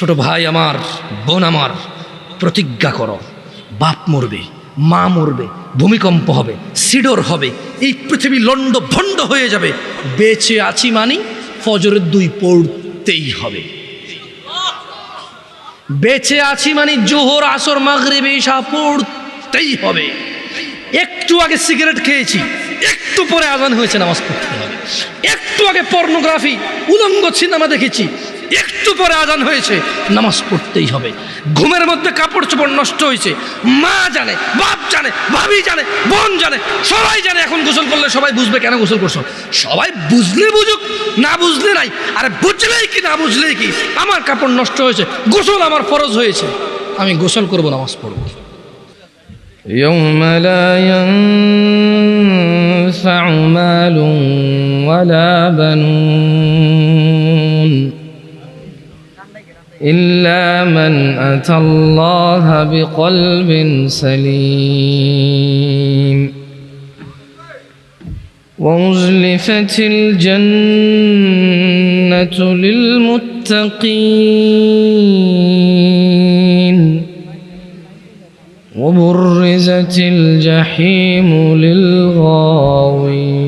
ছোট ভাই আমার, বোন আমার, প্রতিজ্ঞা করো, বাপ মরবে, মা মরবে, ভূমিকম্প হবে, সিডর হবে, এই পৃথিবী লন্ড ভণ্ড হয়ে যাবে, বেঁচে আছি মানি, ফজরের দুই পড়তেই হবে। বেঁচে আছি মানে জোহর, আসর, মাগরিবে, ঈশা পড়তেই হবে। একটু আগে সিগারেট খেয়েছি, একটু পরে আজান হয়েছে, নামাজ পড়তে হবে। একটু আগে পর্নোগ্রাফি, উলঙ্গ সিনেমা দেখেছি একটু পরে আজান হয়েছে নামাজ পড়তেই হবে ঘুমের মধ্যে কাপড় চোপড় নষ্ট হয়েছে মা জানে বাপ জানে ভাবি জানে বোন জানে সবাই জানে এখন গোসল করলে সবাই বুঝবে কেন গোসল করছো সবাই বুঝলে বুঝুক না বুঝলে নাই আরে বুঝলেই কি না বুঝলেই কি আমার কাপড় নষ্ট হয়েছে গোসল আমার ফরজ হয়েছে আমি গোসল করবো নামাজ পড়বো يوم لا ينفع مال ولا بنون إلا من أتى الله بقلب سليم. وأزلفت الجنة للمتقين. وبرزت الجحيم للغاوين.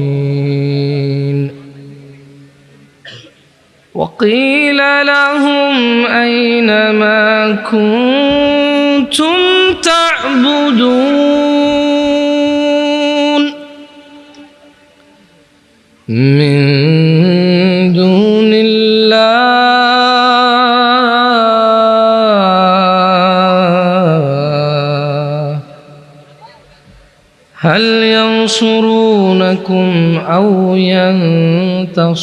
لهم أين ما كنتم تعبدون؟ من دون الله. هل ينصرونكم أو ينتصرون؟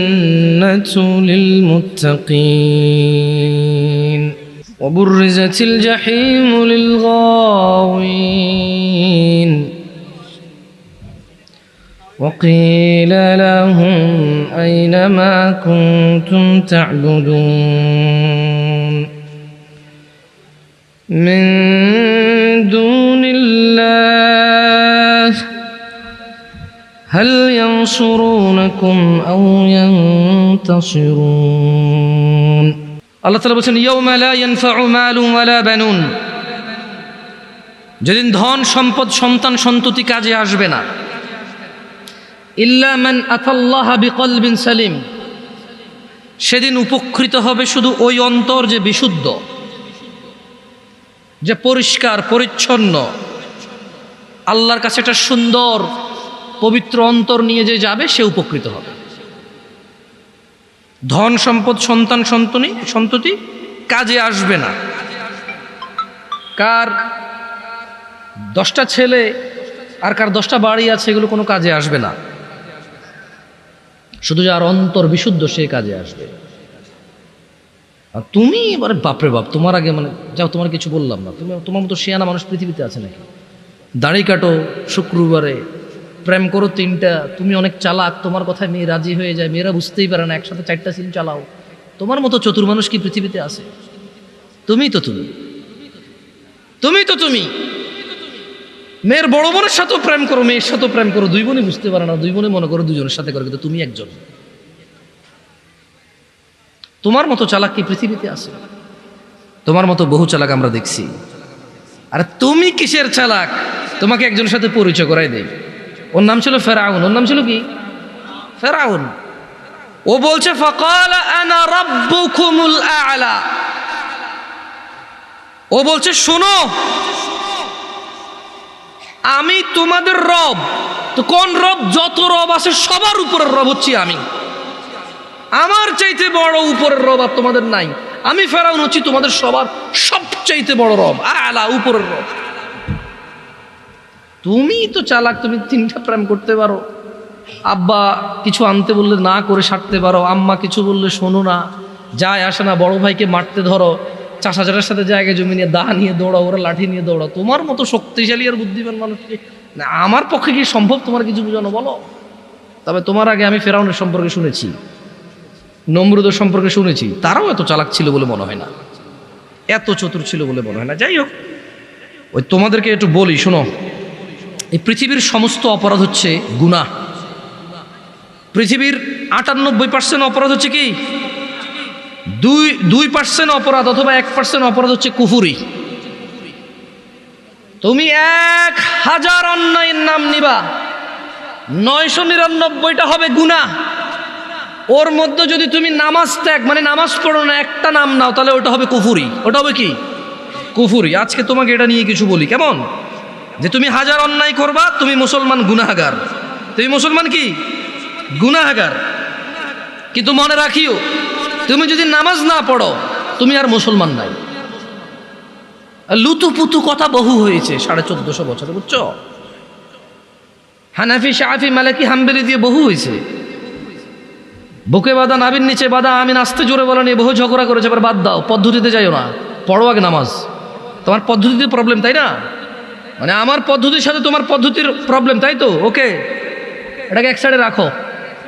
للمتقين وبرزت الجحيم للغاوين وقيل لهم أين ما كنتم تعبدون من دون الله هل ينصرونكم أو ينتصرون আল্লাহ তালা বলছেন ইয়ৌমা লা ইয়ানফাউ মালুন ওয়ালা বানুন যেদিন ধন সম্পদ সন্তান সন্ততি কাজে আসবে না ইল্লা মান আতাল্লাহ বিকলবিন সালিম সেদিন উপকৃত হবে শুধু ওই অন্তর যে বিশুদ্ধ যে পরিষ্কার পরিচ্ছন্ন আল্লাহর কাছে একটা সুন্দর পবিত্র অন্তর নিয়ে যে যাবে, সে উপকৃত হবে। ধন সম্পদ, সন্তান সন্তনি, সন্ততি কাজে আসবে না। কার দশটা ছেলে আর কার দশটা বাড়ি আছে, এগুলো কোনো কাজে আসবে না। শুধু যার অন্তর বিশুদ্ধ, সে কাজে আসবে। আর তুমি এবারে বাপরে বাপ, তোমার আগে মানে যাও, তোমার কিছু বললাম না। তুমি, তোমার মতো শিয়ানা মানুষ পৃথিবীতে আছে নাকি? দাড়ি কাটো শুক্রবারে প্রেম করো তিনটা, তুমি অনেক চালাক, তোমার কথায় মেয়ে রাজি হয়ে যায়, মেয়েরা বুঝতেই পারে না, একসাথে চারটা সিম চালাও। তোমার মতো চতুর মানুষ কি পৃথিবীতে আছে? তুমি তো তুমি। তুমি তো তুমি। মেয়ের বড় বোনের সাথেও প্রেম করো, মেয়ের সাথেও প্রেম করো, দুই বোনই বুঝতে পারে না, দুই বোনে মনে করো দুজনের সাথে করো, কিন্তু তুমি একজন। তোমার মতো চালাক কি পৃথিবীতে আছে? তোমার মতো বহু চালাক আমরা দেখছি। আর তুমি কিসের চালাক? তোমাকে একজনের সাথে পরিচয় করাই দেই। ওর নাম ছিল ফেরাউন। ওর নাম ছিল কি? ফেরাউন। ও বলছে, ফকাল আনা রাব্বুকুমুল আ'লা। ও বলছে, শোনো, আমি তোমাদের রব। তো কোন রব? যত রব আছে, সবার উপরের রব হচ্ছি আমি। আমার চাইতে বড় উপরের রব আর তোমাদের নাই। আমি ফেরাউন হচ্ছি তোমাদের সবার সবচাইতে বড় রব। আলা, উপরের রব। তুমি তো চালাক, তুমি তিনটা প্রেম করতে পারো। আব্বা কিছু আনতে বললে না করে সারতে পারো, আম্মা কিছু বললে শোনো না। যায় আসে না, বড় ভাইকে মারতে ধরো। চাষাচারের সাথে জায়গায় জমি নিয়ে দা নিয়ে দৌড়াও, ওরা লাঠি নিয়ে দৌড়াও। তোমার মতো শক্তিশালী আর বুদ্ধিমান মানুষকে না, আমার পক্ষে কি সম্ভব তোমার কিছু বোঝানো বলো? তবে তোমার আগে আমি ফেরাউনের সম্পর্কে শুনেছি, নমরুদের সম্পর্কে শুনেছি। তারাও এত চালাক ছিল বলে মনে হয় না। এত চতুর ছিল বলে মনে হয় না। যাই হোক, ওই তোমাদেরকে একটু বলি, শোনো। এই পৃথিবীর সমস্ত অপরাধ হচ্ছে গুনাহ। পৃথিবীর আটানব্বই পার্সেন্ট অপরাধ হচ্ছে কি? দুই দুই পার্সেন্ট অপরাধ অথবা এক পার্সেন্ট অপরাধ হচ্ছে কুফুরি। তুমি এক হাজার অন্যায়ের নাম নিবা। নয়শো নিরানব্বইটা হবে গুনাহ। ওর মধ্যে যদি তুমি নামাজ ত্যাগ মানে নামাজ পড়ো না, একটা নাম নাও, তাহলে ওটা হবে কুফুরি। ওটা হবে কি? কুফুরি। আজকে তোমাকে এটা নিয়ে কিছু বলি, কেমন? যে তুমি হাজার অন্যায় করবা, তুমি মুসলমান গুনাহাগার। তুমি মুসলমান কি? গুনাহাগার। কিন্তু মনে রাখিও, তুমি যদি নামাজ না পড়ো, তুমি আর মুসলমান নাই। লুতু পুতু কথা বহু হয়েছে সাড়ে চোদ্দশো বছরে, বুঝছ? হানাফি শাহি মালাকি, হাম্বেলি দিয়ে বহু হয়েছে। বুকে বাদা নাবির নিচে বাদা আমি নাচতে জোরে বলে নিয়ে বহু ঝগড়া করেছে, এবার বাদ দাও, পদ্ধতিতে যাইও না। পড়ো আগে নামাজ। তোমার পদ্ধতিতে প্রবলেম তাই না? মানে আমার পদ্ধতির সাথে তোমার পদ্ধতির প্রবলেম তাই তো? ওকে এটাকে এক সাইডে রাখো।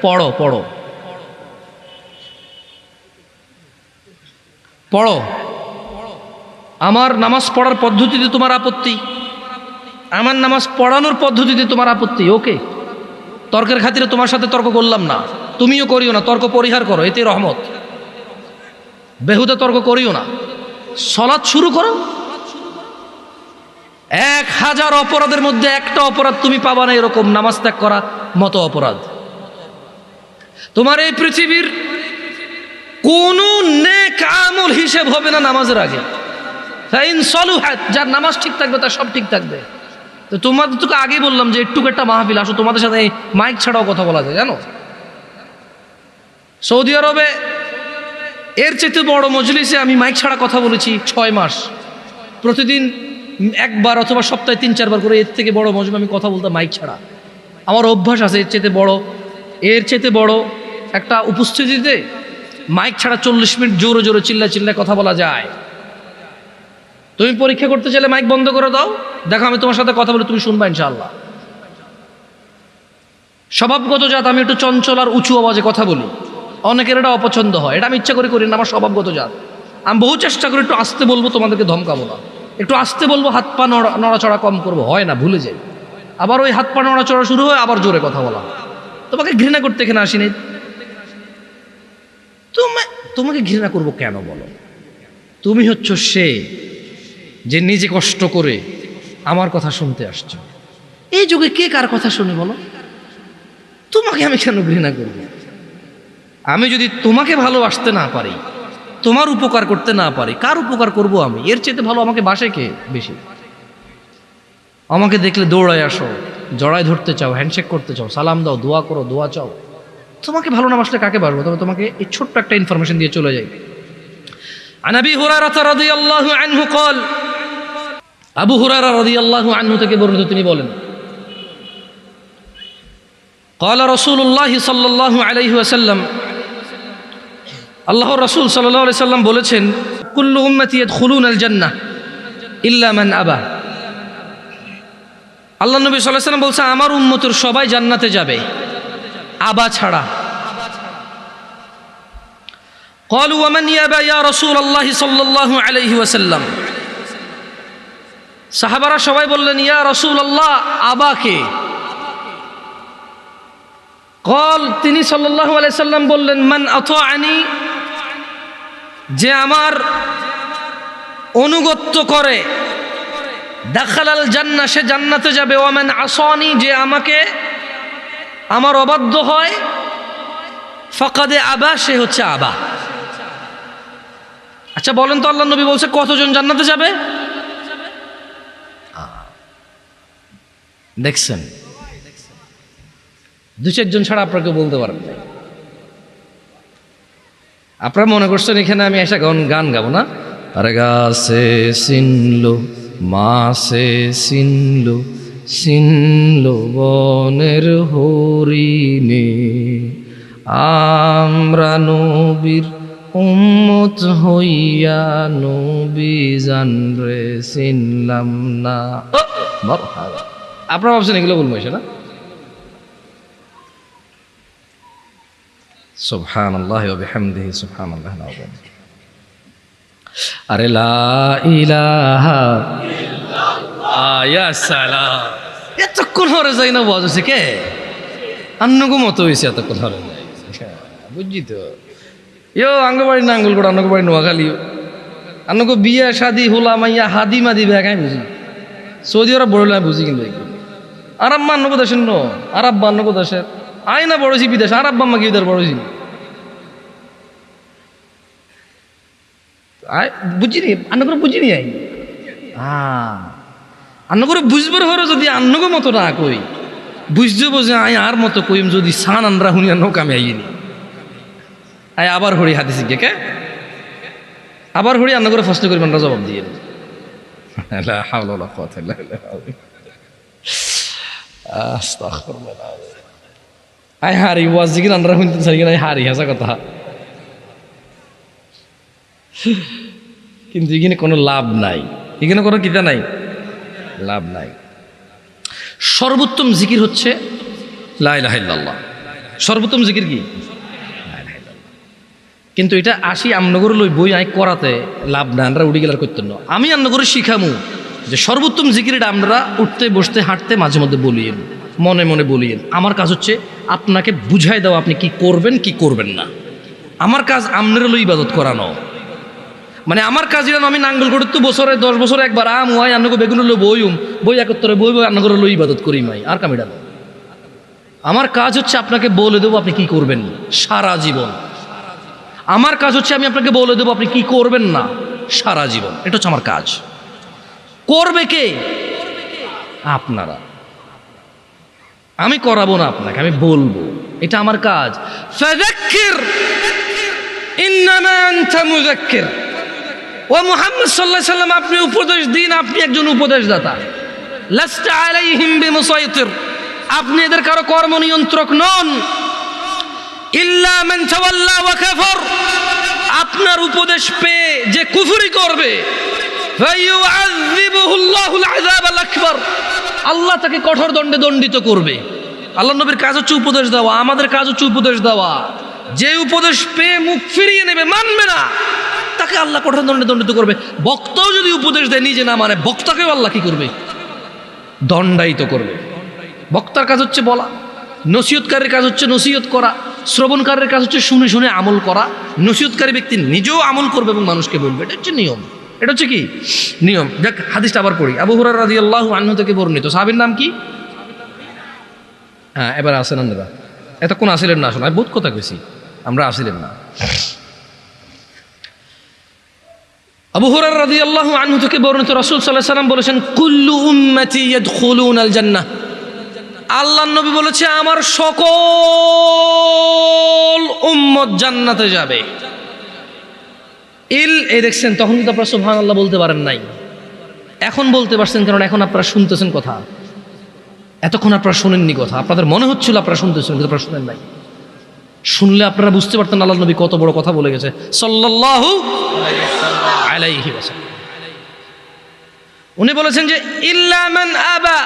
পড়ো পড়ো। পড়ো। আমার নামাজ পড়ার পদ্ধতিতে তোমার আপত্তি। আমার নামাজ পড়ানোর পদ্ধতিতে তোমার আপত্তি ওকে তর্কের খাতিরে তোমার সাথে তর্ক করলাম না। তুমিও করিও না, তর্ক পরিহার করো এতে রহমত। বেহুদা তর্ক করিও না। সলাৎ শুরু করো এক হাজার অপরাধের মধ্যে একটা অপরাধ তুমি পাবা না, এরকম নামাজ ত্যাগ করা মতো অপরাধ। তোমার এই পৃথিবীর কোন নেক আমল হিসেব হবে না নামাজের আগে। যার নামাজ ঠিক থাকবে, তার সব ঠিক থাকবে। তো তোমাদের তোকে আগেই বললাম যে একটু একটা মাহফিল, আসো, তোমাদের সাথে মাইক ছাড়াও কথা বলা যায়, জানো? সৌদি আরবে এর চেয়ে বড় মজলিসে আমি মাইক ছাড়া কথা বলেছি ছয় মাস। প্রতিদিন একবার অথবা সপ্তাহে তিন, চারবার করে এর থেকে বড় মজমে আমি কথা বলতাম মাইক ছাড়া। আমার অভ্যাস আছে এর চেতে বড়। এর চেতে বড় একটা উপস্থিতিতে মাইক ছাড়া চল্লিশ মিনিট জোরে জোরে চিল্লা চিল্লা কথা বলা যায়। তুমি পরীক্ষা করতে চাইলে মাইক বন্ধ করে দাও। দেখো, আমি তোমার সাথে কথা বলে তুমি শুনবা ইনশাআল্লাহ। স্বভাবগত জাত, আমি একটু চঞ্চল আর উঁচু আওয়াজে কথা বলি। অনেকের এটা অপছন্দ হয়। এটা আমি ইচ্ছা করে করি না, আমার স্বভাবগত জাত। আমি বহু চেষ্টা করি একটু আসতে বলব, তোমাদেরকে ধমকাবো না। একটু আসতে বলব, হাত পা নড়া, নড়াচড়া কম করব, হয় না, ভুলে যাই। আবার ওই হাত পা নড়াচড়া শুরু হয়, আবার জোরে কথা বলা তোমাকে ঘৃণা করতে এখানে আসিনি? তুমি, তোমাকে ঘৃণা করব কেন বলো? তুমি হচ্ছ সে যে নিজে কষ্ট করে আমার কথা শুনতে আসছো। এই যুগে কে কার কথা শুনে বলো? তোমাকে আমি কেন ঘৃণা করব? আমি যদি তোমাকে ভালোবাসতে না পারি তোমার উপকার করতে না পারি কার উপকার করব আমি এর চেয়ে ভালো আমাকে বাসে কে বেশি আমাকে দেখলে দৌড়ায় আসো জড়ায় ধরতে চাও হ্যান্ডশেক করতে চাও সালাম দাও দোয়া করো দোয়া চাও তোমাকে ভালো না বাসলে কাকে বাসবো তবে তোমাকে এই ছোট্ট একটা ইনফরমেশন দিয়ে চলে যাই عن ابي هريره رضي الله عنه قال আবু হুরারা রাদিয়াল্লাহু আনহু থেকে বর্ণিত তিনি বলেন قال رسول الله صلى الله عليه وسلم আল্লাহ রাসূল সাল্লাল্লাহু আলাইহি সাল্লাম বলেছেন কুল্লু উম্মতি ইয়াদখুলুনা আল জান্নাহ ইল্লা মান আবা আল্লাহ নবী সাল্লাল্লাহু আলাইহি সাল্লাম বলছে আমার উম্মতের সবাই জান্নাতে যাবে আবা ছাড়া قالوا ومن يابى يا رسول الله صلى الله عليه وسلم সাহাবারা সবাই বললেন ইয়া রসুল আল্লাহ আবাকে কল তিনি সাল্লাহ সাল্লাম বললেন মান অথ আনি যে আমার অনুগত্য করে, দেখালাল জান্না সে জান্নাতে যাবে। ওয়ামেন আসনি, যে আমাকে আমার অবাধ্য হয়, ফকাদে আবা, সে হচ্ছে আবা। আচ্ছা বলেন তো আল্লাহ নবী বলছে, কতজন জান্নাতে যাবে? দেখছেন? দু চারজন ছাড়া আপনাকে বলতে পারবেন আপনারা মনে করছেন এখানে আমি এসে গান গান গাবো না? আরে গাছে সিনলো মাসে সিনলো ছিনল বনের হরিণে। আমরা নবীর উম্মত হইয়া নবী জানরে চিনলাম না। আপনারা ভাবছেন এগুলো বলব না? সুবহান আল্লাহ বিহামদিহি সুবহান আল্লাহ আরে লা ইলাহা আয়া সালাম। এতক্ষণ হরে যাই না বজ হচ্ছে কে? আন্নগো মতো হয়েছে এতক্ষণ হরে বুঝছি তো। ইয়ো, আঙ্গবাড়ি না আঙ্গুল করে আঙ্গবাড়ি নোয়াখালী। আন্নগো বিয়ে শাদি হোলা মাইয়া হাদি মাদি ভেগাই বুঝি। সৌদি আরব বড় না বুঝি কিন্তু একটু আরব আন্নগো দেশের ন আরব আন্নগো দেশের। আই না বড়ছি বিদেশ আরব বাম্মা কি ইদার বড়ছি বুঝিনি আন্নগো বুঝিনি আই। হ্যাঁ আন্নগরে বুঝবার হরে যদি আন্নগো মতো না কই বুঝতে বোঝে আই আর মতো কইম যদি সান আনরা হুনি আন্ন কামে আইনি আই আবার হরি হাতে শিখে কে? আবার হরি আন্ন করে ফার্স্ট করি আমরা জবাব দিয়ে আয় হারি ওয়াজ জিকির আনরা হুনতে সারি আয় হারি হাসা কথা। কিন্তু এখানে কোনো লাভ নাই। এখানে কোনো কিতা নাই? লাভ নাই। সর্বোত্তম জিকির হচ্ছে লাইলাহিল্লাহ সর্বোত্তম জিকির কি? কিন্তু এটা আসি আমনগর লই বই আই করাতে লাভ না আমরা উড়ি গেলার করতেন আমি আমনগরে শিখামু যে সর্বোত্তম জিকির এটা আমরা উঠতে, বসতে, হাঁটতে মাঝে মধ্যে বলিয়েন মনে মনে বলিয়েন আমার কাজ হচ্ছে আপনাকে বুঝাই দেওয়া আপনি কি করবেন কি করবেন না। আমার কাজ আমনের লই ইবাদত করানো। মানে আমার কাজ যেন আমি নাঙ্গল করে তো বছরে, দশ বছরে একবার আম, ওয়াই, আন্নগো বেগুন লো বইম বই একত্তরে বই বই আন্নগর লো ইবাদত করি মাই, আর কামিডা। আমার কাজ হচ্ছে আপনাকে বলে দেবো আপনি কি করবেন সারা জীবন। আমার কাজ হচ্ছে আমি আপনাকে বলে দেবো আপনি কি করবেন না, সারা জীবন। এটা হচ্ছে আমার কাজ। করবে কে? আপনারা। আমি করাবো না আপনাকে, আমি বলব। এটা আমার কাজ। ইন্নামা আনতা মুযাক্কির। ও মুহাম্মদ আলাইহি সাল্লাম, আপনি উপদেশ দিন, আপনি একজন উপদেশদাতা। আপনি এদের কারও কর্ম নিয়ন্ত্রক নন। ইল্লা আপনার উপদেশ পেয়ে যে কুফরি করবে আল্লাহ তাকে কঠোর দণ্ডে দণ্ডিত করবে। আল্লাহ নবীর কাজ হচ্ছে উপদেশ দেওয়া, আমাদের কাজ হচ্ছে উপদেশ দেওয়া। যে উপদেশ পেয়ে মুখ ফিরিয়ে নেবে, মানবে না। তাকে আল্লাহ কঠোর দণ্ডে দণ্ডিত করবে। বক্তাও যদি উপদেশ দেয়, নিজে না মানে বক্তাকেও আল্লাহ কি করবে? দণ্ডায়িত করবে। বক্তার কাজ হচ্ছে বলা। নসিহতকারীর কাজ হচ্ছে নসিহত করা। শ্রবণকারের কাজ হচ্ছে শুনে শুনে আমল করা। নসিহতকারী ব্যক্তি নিজেও আমল করবে এবং মানুষকে বলবে। এটা হচ্ছে নিয়ম। এটা হচ্ছে কি? নিয়ম। দেখ, হাদিসটা আবার পড়ি। আবু হুরার রাজি আল্লাহ আন্ন থেকে বর্ণিত। সাহাবির নাম কি? হ্যাঁ এবার আসেন আপনারা এতক্ষণ আসিলেন না আসলে আমি বোধ কথা কইছি। আমরা আসিলেন না। আবু হুরার রাজি আল্লাহ আনহু থেকে বর্ণিত রসুল সাল্লাহ সাল্লাম বলেছেন, কুল্লু উম্মতি ইয়াদখুলুন আল জান্নাহ। আল্লাহ নবী বলেছে, আমার সকল উম্মত জান্নাতে যাবে। ইল, এই দেখছেন, তখন কিন্তু আপনারা সুবহান আল্লাহ বলতে পারেন নাই। এখন বলতে পারছেন, কারণ এখন আপনারা শুনতেছেন কথা। এতক্ষণ আপনারা শোনেননি কথা। আপনাদের মনে হচ্ছিল আপনারা শুনতেছেন, কিন্তু আপনারা শুনেন নাই। শুনলে আপনারা বুঝতে পারতেন আল্লাহ নবী কত বড় কথা বলে গেছে। সাল্লাল্লাহু আলাইহি উনি বলেছেন যে ইল্লামান আবা।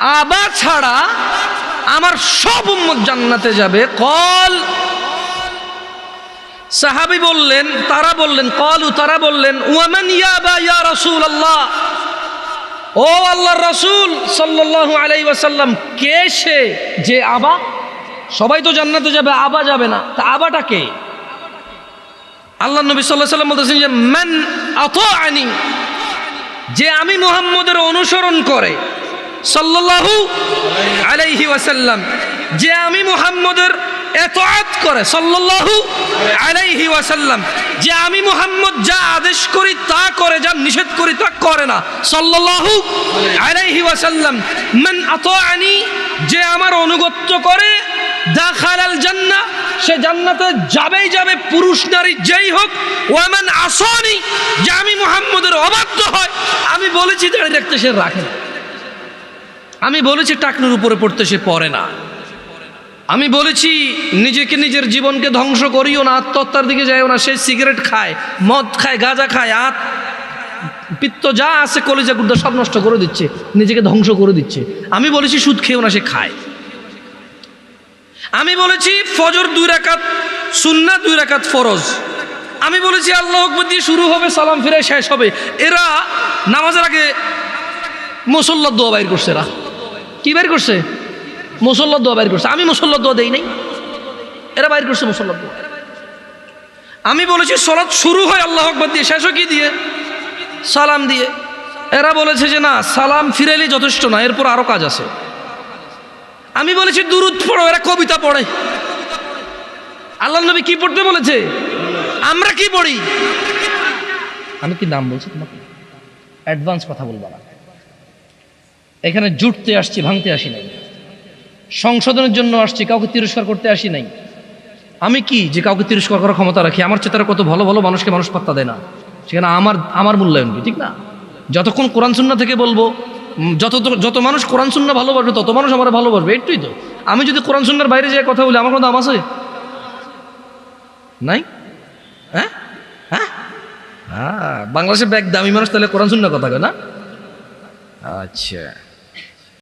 আবা ছাড়া আমার সব উম্মত জান্নাতে যাবে। কল। সাহাবি বললেন, তারা বললেন, কলু, তারা বললেন ওয়ামান ইয়াবা ইয়া রাসূল আল্লাহ ও আল্লাহর রাসূল সাল্লাল্লাহু আলাইহি ওয়াসাল্লাম, কে সে যে আবা? সবাই তো জান্নাতে যাবে, আবা যাবে না। তা আবাটা কে? আল্লাহ নবী সাল্লাহ সাল্লাম বলতেছেন যে, মান আনি যে আমি মুহাম্মদের অনুসরণ করে, সাল্লাল্লাহু আলাইহি ওয়াসাল্লাম, যে আমি মুহাম্মদের এতআত করে, সাল্লাল্লাহু আলাইহি ওয়াসাল্লাম, যে আমি মুহাম্মদ যা আদেশ করি তা করে, যা নিষেধ করি তা করে না, সাল্লাল্লাহু আলাইহি ওয়াসাল্লাম, মান আতাআনি যে আমার অনুগত্য করে দাখালাল জান্নাহ সে জান্নাতে যাবেই যাবে, পুরুষ নারী যেই হোক। ওয়ামান আসনি, যে আমি মুহাম্মদের অবাধ্য হয়। আমি বলেছি দাঁড়িয়ে রাখতে সে রাখে আমি বলেছি টাকনুর উপরে পড়তে সে পড়ে না। আমি বলেছি নিজেকে নিজের জীবনকে ধ্বংস করিও না, আত্মহত্যার দিকে যাইও না, সে সিগারেট খায়, মদ খায়, গাঁজা খায় আত পিত্ত যা আছে, কলেজা গুদ্দা সব নষ্ট করে দিচ্ছে, নিজেকে ধ্বংস করে দিচ্ছে। আমি বলেছি সুদ খেয়েও না, সে খায়। আমি বলেছি ফজর দুই রাকাত সুন্না দুই রাকাত ফরজ। আমি বলেছি আল্লাহ আকবর দিয়ে শুরু হবে, সালাম ফিরে শেষ হবে। এরা নামাজের আগে মুসল্লার দোয়া বাইর করছে এরা। কী বাইর করছে? মুসল্লার দোয়া বাইর করছে। আমি মুসল্লার দোয়া দেই নাই। এরা বাইর করছে মুসল্লার দোয়া। আমি বলেছি সলাৎ শুরু হয়, আল্লাহ আকবর দিয়ে শেষও কি দিয়ে? সালাম দিয়ে। এরা বলেছে যে না, সালাম ফিরাইলে যথেষ্ট না, এরপর আরও কাজ আছে। আমি বলেছি, দুরুদ পড়ো, এরা কবিতা পড়ে। আল্লাহ নবী কি পড়তে বলেছে? আমরা কি পড়ি? আমি কি নাম বলছি তোমাকে? অ্যাডভান্স কথা বলব না। এখানে জুটতে আসছি, ভাঙতে আসি নাই। সংশোধনের জন্য আসছি, কাউকে তিরস্কার করতে আসি নাই। আমি কি যে কাউকে তিরস্কার করার ক্ষমতা রাখি? আমার চেতারা কত ভালো ভালো মানুষকে মানুষ পাত্তা দেয় না। সেখানে আমার আমার মূল্যায়ন কি, ঠিক না? যতক্ষণ কোরআন সুন্না থেকে বলব যত যত মানুষ কোরআন সুন্না ভালোবাসবে, তত মানুষ আমার ভালোবাসবে একটুই তো। আমি যদি কোরআন সুন্নার বাইরে যাই কথা বলি, আমার কোনো দাম আছে? নাই? হ্যাঁ? হ্যাঁ? হ্যাঁ বাংলাদেশের ব্যাগ দামি মানুষ তাহলে কোরআন সুন্না কথা না? আচ্ছা।